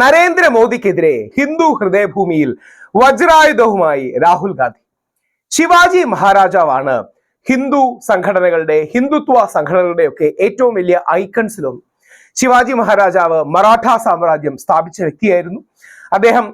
നരേന്ദ്രമോദിക്കെതിരെ ഹിന്ദു ഹൃദയഭൂമിയിൽ വജ്രായുധവുമായി രാഹുൽ ഗാന്ധി. ശിവാജി മഹാരാജാവാണ് ഹിന്ദു സംഘടനകളുടെ ഹിന്ദുത്വ സംഘടനകളുടെ ഒക്കെ ഏറ്റവും വലിയ ഐക്കൺസിലൊന്ന്. ശിവാജി മഹാരാജാവ് മറാഠ സാമ്രാജ്യം സ്ഥാപിച്ച വ്യക്തിയായിരുന്നു. അദ്ദേഹം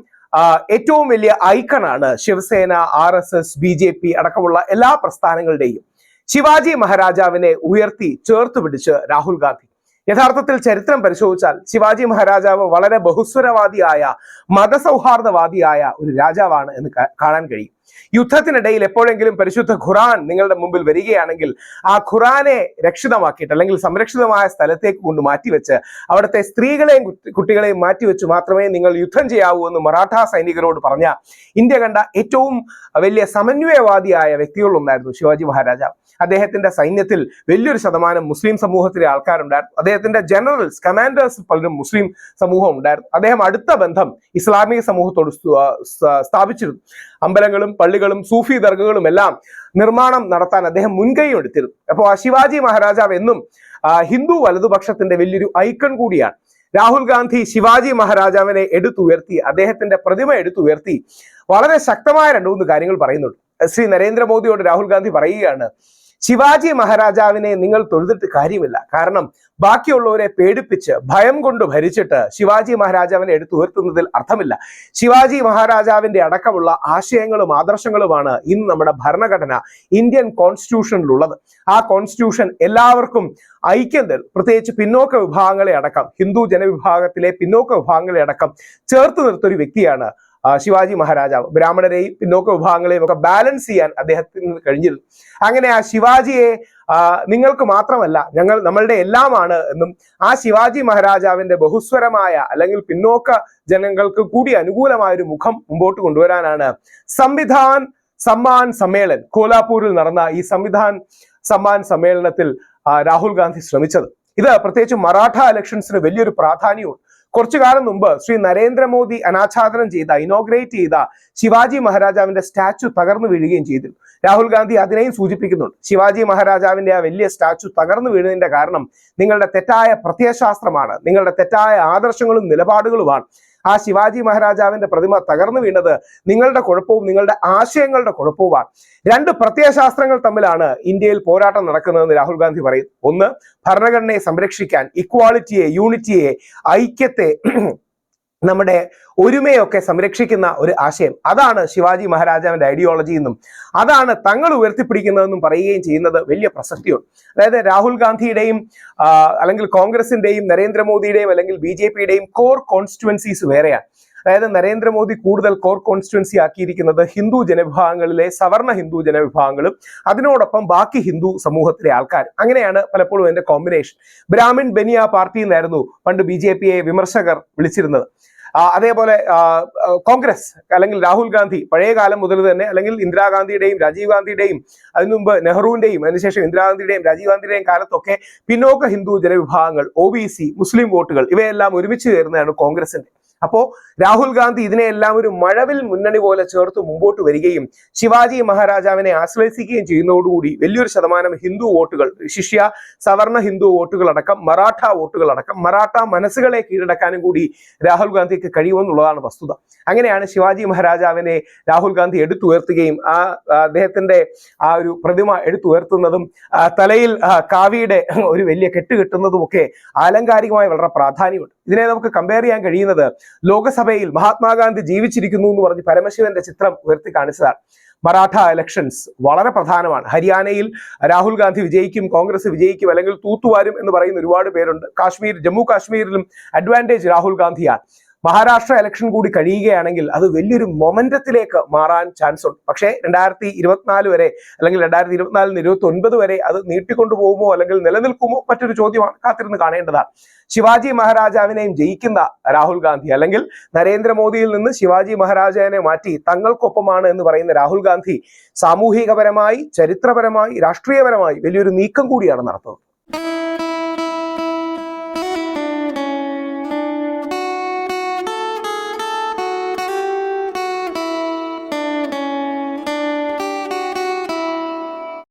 ഏറ്റവും വലിയ ഐക്കണാണ് Shiv Sena R S S B J P അടക്കമുള്ള എല്ലാ പ്രസ്ഥാനങ്ങളുടെയും. ശിവാജി മഹാരാജാവിനെ ഉയർത്തി ചേർത്ത് പിടിച്ച് രാഹുൽ ഗാന്ധി. യഥാർത്ഥത്തിൽ ചരിത്രം പരിശോധിച്ചാൽ ശിവാജി മഹാരാജാവ് വളരെ ബഹുസ്വരവാദിയായ മതസൗഹാർദ്ദവാദിയായ ഒരു രാജാവാണ് എന്ന് കാണാൻ കഴിയും. യുദ്ധത്തിനിടയിൽ എപ്പോഴെങ്കിലും പരിശുദ്ധ ഖുറാൻ നിങ്ങളുടെ മുമ്പിൽ വരികയാണെങ്കിൽ ആ ഖുറാനെ രക്ഷിതമാക്കിയിട്ട് അല്ലെങ്കിൽ സംരക്ഷിതമായ സ്ഥലത്തേക്ക് കൊണ്ട് മാറ്റിവെച്ച് അവിടുത്തെ സ്ത്രീകളെയും കുട്ടി- കുട്ടികളെയും മാറ്റിവെച്ച് മാത്രമേ നിങ്ങൾ യുദ്ധം ചെയ്യാവൂ എന്ന് മറാഠ സൈനികരോട് പറഞ്ഞ ഇന്ത്യ കണ്ട ഏറ്റവും വലിയ സമന്വയവാദിയായ വ്യക്തികളിലൊന്നായിരുന്നു ശിവാജി മഹാരാജ. അദ്ദേഹത്തിന്റെ സൈന്യത്തിൽ വലിയൊരു ശതമാനം മുസ്ലിം സമൂഹത്തിലെ ആൾക്കാരുണ്ടായിരുന്നു. അദ്ദേഹത്തിന്റെ ജനറൽസ് കമാൻഡേഴ്സ് പലരും മുസ്ലിം സമൂഹം ഉണ്ടായിരുന്നു. അദ്ദേഹം അടുത്ത ബന്ധം ഇസ്ലാമിക സമൂഹത്തോട് സ്ഥാപിച്ചിരുന്നു. അമ്പലങ്ങളും പള്ളികളും സൂഫി ദർഗകളും എല്ലാം നിർമ്മാണം നടത്താൻ അദ്ദേഹം മുൻകൈ എടുത്തിരുന്നു. അപ്പോൾ ശിവാജി മഹാരാജാവ് എന്നും ഹിന്ദു വലതുപക്ഷത്തിന്റെ വലിയൊരു ഐക്കൺ കൂടിയാണ്. രാഹുൽ ഗാന്ധി ശിവാജി മഹാരാജാവിനെ എടുത്തുയർത്തി അദ്ദേഹത്തിന്റെ പ്രതിമ എടുത്തുയർത്തി വളരെ ശക്തമായ രണ്ടു മൂന്ന് കാര്യങ്ങൾ പറയുന്നുണ്ട്. ശ്രീ നരേന്ദ്രമോദിയോട് രാഹുൽ ഗാന്ധി പറയുകയാണ് ശിവാജി മഹാരാജാവിനെ നിങ്ങൾ തൊഴുതിട്ട് കാര്യമില്ല. കാരണം ബാക്കിയുള്ളവരെ പേടിപ്പിച്ച് ഭയം കൊണ്ട് ഭരിച്ചിട്ട് ശിവാജി മഹാരാജാവിനെ എടുത്തു ഉയർത്തുന്നതിൽ അർത്ഥമില്ല. ശിവാജി മഹാരാജാവിന്റെ അടക്കമുള്ള ആശയങ്ങളും ആദർശങ്ങളുമാണ് ഇന്ന് നമ്മുടെ ഭരണഘടന ഇന്ത്യൻ കോൺസ്റ്റിറ്റ്യൂഷനിലുള്ളത്. ആ കോൺസ്റ്റിറ്റ്യൂഷൻ എല്ലാവർക്കും ഐക്യം തരും. പ്രത്യേകിച്ച് പിന്നോക്ക വിഭാഗങ്ങളെ അടക്കം ഹിന്ദു ജനവിഭാഗത്തിലെ പിന്നോക്ക വിഭാഗങ്ങളെ അടക്കം ചേർത്ത് നിർത്തൊരു വ്യക്തിയാണ് ശിവാജി മഹാരാജാവ് ബ്രാഹ്മണരെയും പിന്നോക്ക വിഭാഗങ്ങളെയും ഒക്കെ ബാലൻസ് ചെയ്യാൻ അദ്ദേഹത്തിന് കഴിഞ്ഞിരുന്നു. അങ്ങനെ ആ ശിവാജിയെ നിങ്ങൾക്ക് മാത്രമല്ല ഞങ്ങൾ നമ്മളുടെ എല്ലാമാണ് എന്നും ആ ശിവാജി മഹാരാജാവിന്റെ ബഹുസ്വരമായ അല്ലെങ്കിൽ പിന്നോക്ക ജനങ്ങൾക്ക് കൂടി അനുകൂലമായ ഒരു മുഖം മുമ്പോട്ട് കൊണ്ടുവരാനാണ് സംവിധാൻ സമ്മാൻ സമ്മേളൻ കോലാപൂരിൽ നടന്ന ഈ സംവിധാൻ സമ്മാൻ സമ്മേളനത്തിൽ രാഹുൽ ഗാന്ധി ശ്രമിച്ചത്. ഇത് പ്രത്യേകിച്ച് മറാഠ ഇലക്ഷൻസിന് വലിയൊരു പ്രാധാന്യവും കുറച്ചു കാലം മുമ്പ് ശ്രീ നരേന്ദ്രമോദി അനാച്ഛാദനം ചെയ്ത ഇനോഗ്രേറ്റ് ചെയ്ത ശിവാജി മഹാരാജാവിന്റെ സ്റ്റാച്ചു തകർന്നു വീഴുകയും ചെയ്തിരുന്നു. രാഹുൽ ഗാന്ധി അതിനെയും സൂചിപ്പിക്കുന്നുണ്ട്. ശിവാജി മഹാരാജാവിന്റെ ആ വലിയ സ്റ്റാച്ചു തകർന്നു വീഴുന്നതിന്റെ കാരണം നിങ്ങളുടെ തെറ്റായ പ്രത്യയശാസ്ത്രമാണ്. നിങ്ങളുടെ തെറ്റായ ആദർശങ്ങളും നിലപാടുകളുമാണ്. ആ ശിവാജി മഹാരാജാവിന്റെ പ്രതിമ തകർന്നു വീണത് നിങ്ങളുടെ കുഴപ്പവും നിങ്ങളുടെ ആശയങ്ങളുടെ കുഴപ്പവുമാണ്. രണ്ട് പ്രത്യയശാസ്ത്രങ്ങൾ തമ്മിലാണ് ഇന്ത്യയിൽ പോരാട്ടം നടക്കുന്നതെന്ന് രാഹുൽ ഗാന്ധി പറയും. ഒന്ന് ഭരണഘടനയെ സംരക്ഷിക്കാൻ ഇക്വാളിറ്റിയെ യൂണിറ്റിയെ ഐക്യത്തെ നമ്മുടെ ഒരുമയൊക്കെ സംരക്ഷിക്കുന്ന ഒരു ആശയം. അതാണ് ശിവാജി മഹാരാജാവിന്റെ ഐഡിയോളജി എന്നും അതാണ് തങ്ങൾ ഉയർത്തിപ്പിടിക്കുന്നതെന്നും പറയുകയും ചെയ്യുന്നത് വലിയ പ്രസക്തിയുണ്ട്. അതായത് രാഹുൽ ഗാന്ധിയുടെയും അല്ലെങ്കിൽ കോൺഗ്രസിന്റെയും നരേന്ദ്രമോദിയുടെയും അല്ലെങ്കിൽ ബി കോർ കോൺസ്റ്റിറ്റുവൻസീസ് വേറെയാണ്. അതായത് നരേന്ദ്രമോദി കൂടുതൽ കോർ കോൺസ്റ്റിറ്റുവൻസി ആക്കിയിരിക്കുന്നത് ഹിന്ദു ജനവിഭാഗങ്ങളിലെ സവർണ ഹിന്ദു ജനവിഭാഗങ്ങളും അതിനോടൊപ്പം ബാക്കി ഹിന്ദു സമൂഹത്തിലെ ആൾക്കാർ അങ്ങനെയാണ് പലപ്പോഴും എന്റെ കോമ്പിനേഷൻ ബ്രാഹ്മിൺ ബനിയ പാർട്ടി എന്നായിരുന്നു പണ്ട് ബി ജെ പിയെ വിമർശകർ വിളിച്ചിരുന്നത്. അതേപോലെ കോൺഗ്രസ് അല്ലെങ്കിൽ രാഹുൽ ഗാന്ധി പഴയ കാലം മുതൽ തന്നെ അല്ലെങ്കിൽ ഇന്ദിരാഗാന്ധിയുടെയും രാജീവ് ഗാന്ധിയുടെയും അതിനു മുമ്പ് നെഹ്റുവിന്റെയും അതിനുശേഷം ഇന്ദിരാഗാന്ധിയുടെയും രാജീവ് ഗാന്ധിയുടെയും കാലത്തൊക്കെ പിന്നോക്ക ഹിന്ദു ജനവിഭാഗങ്ങൾ ഒ മുസ്ലിം വോട്ടുകൾ ഇവയെല്ലാം ഒരുമിച്ച് ചേരുന്നതാണ് കോൺഗ്രസിന്റെ അപ്പോ രാഹുൽ ഗാന്ധി ഇതിനെയെല്ലാം ഒരു മഴവിൽ മുന്നണി പോലെ ചേർത്ത് മുമ്പോട്ട് വരികയും ശിവാജി മഹാരാജാവിനെ ആശ്രയിക്കുകയും ചെയ്യുന്നതോടുകൂടി വലിയൊരു ശതമാനം ഹിന്ദു വോട്ടുകൾ ശിഷ്യ സവർണ ഹിന്ദു വോട്ടുകൾ അടക്കം മറാഠ വോട്ടുകൾ അടക്കം മറാഠ മനസ്സുകളെ കീഴടക്കാനും കൂടി രാഹുൽ ഗാന്ധിക്ക് കഴിയുമെന്നുള്ളതാണ് വസ്തുത. അങ്ങനെയാണ് ശിവാജി മഹാരാജാവിനെ രാഹുൽ ഗാന്ധി എടുത്തുയർത്തുകയും ആ, അദ്ദേഹത്തിന്റെ ആ ഒരു പ്രതിമ എടുത്തുയർത്തുന്നതും തലയിൽ കാവിയുടെ ഒരു വലിയ കെട്ടുകെട്ടുന്നതും ഒക്കെ ആലങ്കാരികമായി വളരെ പ്രാധാന്യമുണ്ട്. ഇതിനെ നമുക്ക് കമ്പയർ ചെയ്യാൻ കഴിയുന്നത് ലോകസഭയിൽ മഹാത്മാഗാന്ധി ജീവിച്ചിരിക്കുന്നു എന്ന് പറഞ്ഞ് പരമശിവന്റെ ചിത്രം ഉയർത്തി കാണിച്ചതാണ്. മറാഠ ഇലക്ഷൻസ് വളരെ പ്രധാനമാണ്. ഹരിയാനയിൽ രാഹുൽ ഗാന്ധി വിജയിക്കും കോൺഗ്രസ് വിജയിക്കും അല്ലെങ്കിൽ തൂത്തുവാരും എന്ന് പറയുന്ന ഒരുപാട് പേരുണ്ട്. കാശ്മീർ ജമ്മു കാശ്മീരിലും അഡ്വാന്റേജ് രാഹുൽ ഗാന്ധിയാണ്. മഹാരാഷ്ട്ര ഇലക്ഷൻ കൂടി കഴിയുകയാണെങ്കിൽ അത് വലിയൊരു മൊമെന്റത്തിലേക്ക് മാറാൻ ചാൻസ് ഉണ്ട്. പക്ഷേ രണ്ടായിരത്തി ഇരുപത്തിനാല് വരെ അല്ലെങ്കിൽ രണ്ടായിരത്തി ഇരുപത്തിനാലിന് ഇരുപത്തി ഒൻപത് വരെ അത് നീട്ടിക്കൊണ്ടു പോകുമോ അല്ലെങ്കിൽ നിലനിൽക്കുമോ മറ്റൊരു ചോദ്യമാണ് കാത്തിരുന്ന് കാണേണ്ടതാണ്. ശിവാജി മഹാരാജാവിനെയും ജയിക്കുന്ന രാഹുൽ ഗാന്ധി അല്ലെങ്കിൽ നരേന്ദ്രമോദിയിൽ നിന്ന് ശിവാജി മഹാരാജാവിനെ മാറ്റി തങ്ങൾക്കൊപ്പമാണ് എന്ന് പറയുന്ന രാഹുൽ ഗാന്ധി സാമൂഹികപരമായി ചരിത്രപരമായി രാഷ്ട്രീയപരമായി വലിയൊരു നീക്കം കൂടിയാണ് നടത്തുന്നത്.